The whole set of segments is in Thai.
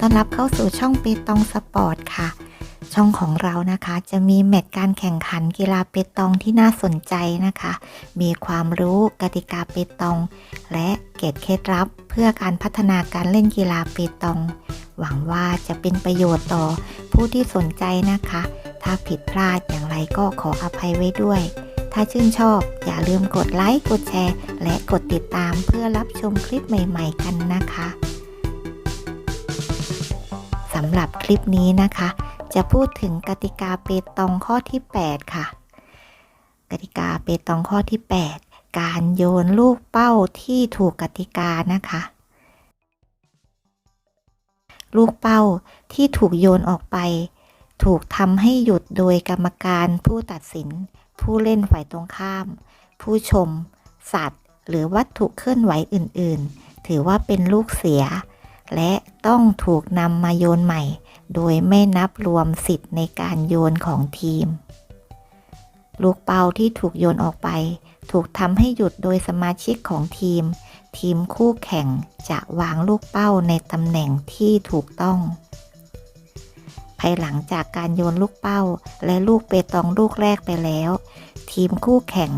ต้อนรับเข้าสู่ช่องเปตองสปอร์ตค่ะ ช่องของเรานะคะจะมีแมตช์การแข่งขันกีฬาเปตองที่น่าสนใจนะคะ มีความรู้กติกาเปตอง และเกร็ดเคล็ดลับเพื่อการพัฒนาการเล่นกีฬาเปตอง หวังว่าจะเป็นประโยชน์ต่อผู้ที่สนใจนะคะ ถ้าผิดพลาดอย่างไรก็ขออภัยไว้ด้วยถ้าชื่นชอบ อย่าลืมกดไลค์ กดแชร์ และกดติดตามเพื่อรับชมคลิปใหม่ ๆ กันนะคะำหรับคลิปนี้นะคะ จะพูดถึงกติกาเปตองข้อที่ 8 ค่ะ กติกาเปตองข้อที่ 8 การโยนลูกเป้าที่ถูกกติกานะคะ ลูกเป้าที่ถูกโยนออกไป ถูกทำให้หยุดโดยกรรมการผู้ตัดสิน ผู้เล่นฝ่ายตรงข้าม ผู้ชม สัตว์ หรือวัตถุเคลื่อนไหวอื่น ๆ ถือว่าเป็นลูกเสีย และ ต้องถูกนำมาโยนใหม่ โดยไม่นับรวมสิทธิ์ในการโยนของทีม ลูกเป้าที่ถูกโยนออกไป ถูกทำให้หยุดโดยสมาชิกของทีม ทีมคู่แข่งจะวางลูกเป้าในตำแหน่งที่ถูกต้อง ภายหลังจากการโยนลูกเป้าและลูกเปตองลูกแรกไปแล้ว ทีมคู่แข่ง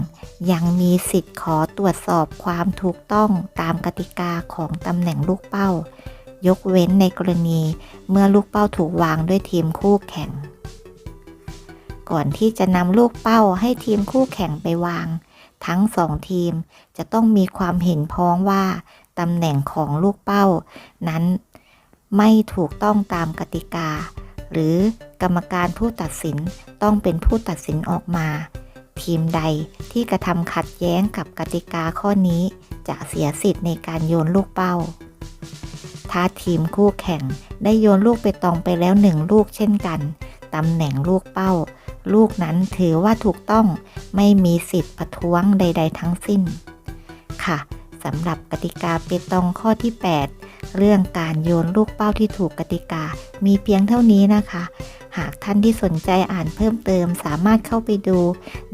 ยังมีสิทธิ์ขอตรวจสอบความถูกต้องตามกติกาของตำแหน่งลูกเป้า ยกเว้นในกรณีเมื่อลูกเป้าถูกวางด้วยทีมคู่แข่ง ก่อนที่จะนำลูกเป้าให้ทีมคู่แข่งไปวาง ทั้งสองทีมจะต้องมีความเห็นพ้องว่าตำแหน่งของลูกเป้า นั้นไม่ถูกต้องตามกติกา หรือกรรมการผู้ตัดสินต้องเป็นผู้ตัดสินออกมา ทีมใดที่กระทำขัดแย้งกับกติกาข้อนี้ จะเสียสิทธิ์ในการโยนลูกเป้า ถ้าทีมคู่แข่ง ได้โยนลูกไปตองไปแล้วหนึ่งลูกเช่นกันตำแหน่งลูกเป้า ลูกนั้นถือว่าถูกต้องไม่มีสิทธิ์ประท้วงใด ๆ ทั้งสิ้น ค่ะสำหรับกติกาเปตองข้อที่ 8 เรื่องการโยนลูกเป้าที่ถูกกติกา มีเพียงเท่านี้นะคะ หากท่านที่สนใจอ่านเพิ่มเติมสามารถเข้าไปดู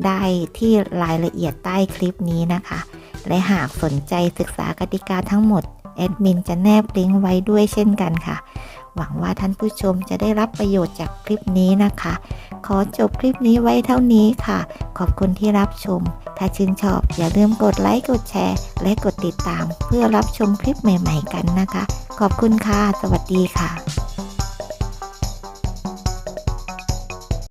ได้ที่รายละเอียดใต้คลิปนี้นะคะ และหากสนใจศึกษากติกาทั้งหมด แอดมินจะแนบลิงก์ไว้ด้วยเช่นกันค่ะ หวังว่าท่านผู้ชมจะได้รับประโยชน์จากคลิปนี้นะคะ ขอจบคลิปนี้ไว้เท่านี้ค่ะ ขอบคุณที่รับชม ถ้าชื่นชอบอย่าลืมกดไลค์ กดแชร์ และกดติดตาม เพื่อรับชมคลิปใหม่ ๆ กันนะคะ ขอบคุณค่ะ สวัสดีค่ะ